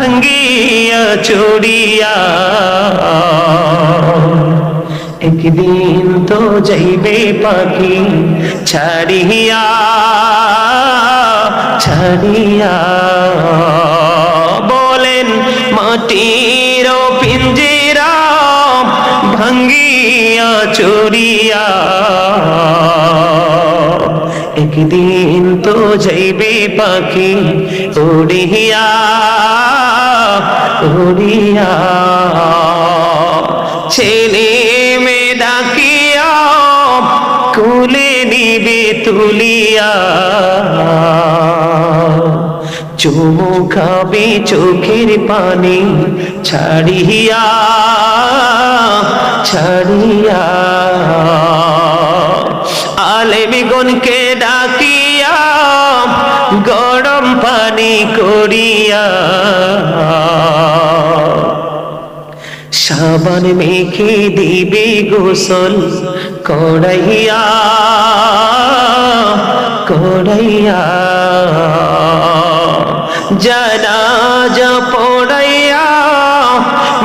ভাঙ্গিয়া চড়িয়া। একদিন তো যাইবে পাখি ছাড়িয়া ছাড়িয়া। বলেন মাটির পিঞ্জিরা ভাঙ্গিয়া চড়িয়া। একদিন তো যাইবে পাখি উড়িয়া। ছেলে মে ডাকিয়া কুলে নিবে তুলিয়া। চুমু খাবে চোখের পানি ছাড়িয়া ছাড়িয়া। আলেমিগনকে ডাকিয়া গরম পানি করিয়া। সাবান মেখে দিবে গোসল, কড়াইয়া কড়াইয়া। জানাজা পড়াইয়া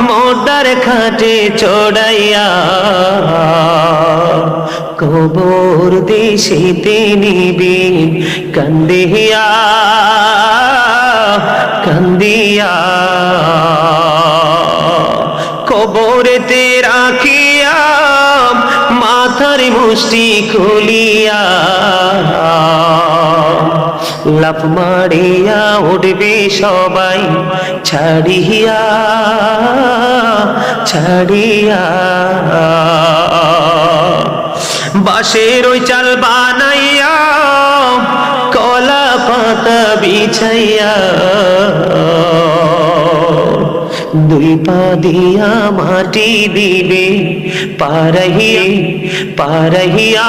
মোটার খাটে চড়াইয়া। কবর দেশেতে নিবি, কান্দিয়া কান্দিয়া। কবরেতে রাখিয়া মাথার মুষ্টি খুলিয়া লাফ মারিয়া উঠবে সবাই, ছাড়িয়া ছাড়িয়া। বাঁশের ওই চাল বানাইয়া, কলা পাতা বিছাইয়া দুই পা দিয়া মাটি দিবে পারহিয়ে পারহিয়া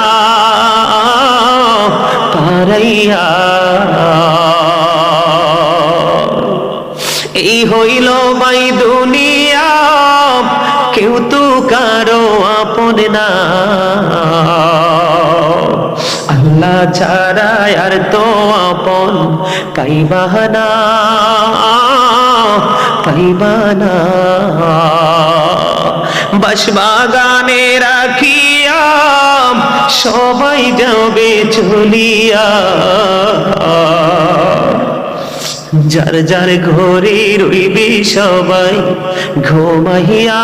পারহিয়া এই হইল বাই দুনিয়া, কেউ তো কারও আপন না। আল্লাহ ছাড়া আর তো আপন পাইবানা বাসবাগানে রাখিয়া সবাই যাবে চলিয়া। যার যার ঘরে রইবে সবাই ঘুমাইয়া।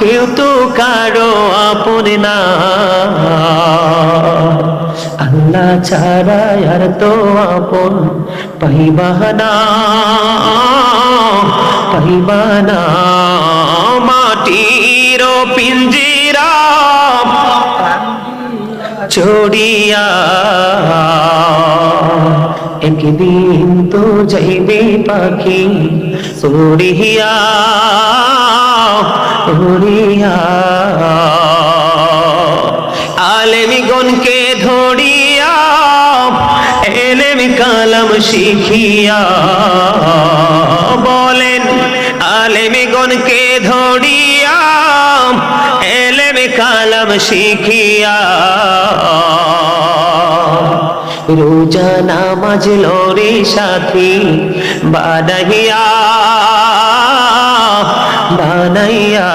কেউ তো কারও আপন না। আল্লাহ ছাড়া আর তো আপন পাইবানা পাইবানা মাটির পিঞ্জিরা চড়িয়া একদিন তো যাইবে পাখি উড়িয়া উড়িয়া আলেমিগণকে ধরিয়া এলেম কালাম শিখিয়া। বলেন, আলেমিগণকে ধরিয়া এলেম কালাম শিখিয়া। রোজা নামাজ লরে সাথী বানাইয়া বানাইয়া।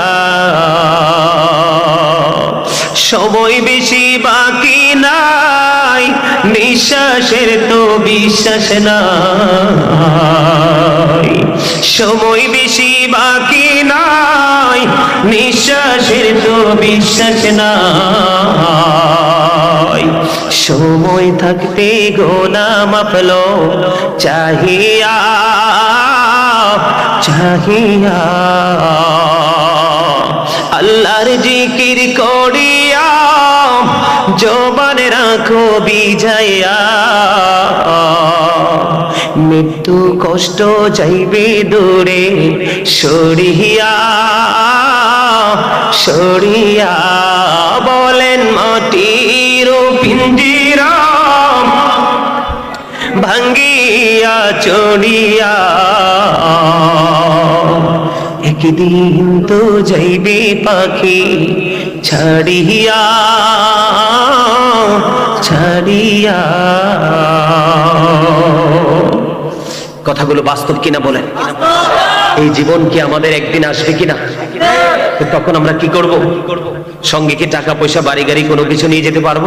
সময় বেশি বাকি নাই, নিঃশ্বাসের তো বিশ্বাস নাই। সময় বেশি বাকি নাই, নিঃশ্বাসের তো বিশ্বাস নাই। সময় থাকতে গোনা মাপলো চাহিয়া চাহিয়া আল্লাহর জিকির করিয়া জবান রাখো বিজাইয়া। মৃত্যু কষ্ট যাইবে দূরে সরিয়া সরিয়া। বলেন মাটির পিঞ্জিরা ভাঙ্গিয়া চড়িয়া একদিন তো যাইবে পাখি ছাড়িয়া ছাড়িয়া। কথাগুলো বাস্তব কিনা বলেন? এই জীবন কি আমাদের একদিন আসবে কিনা? তখন আমরা কি করব? সঙ্গে কি টাকা পয়সা, বাড়ি গাড়ি কোনো কিছু নিয়ে যেতে পারব?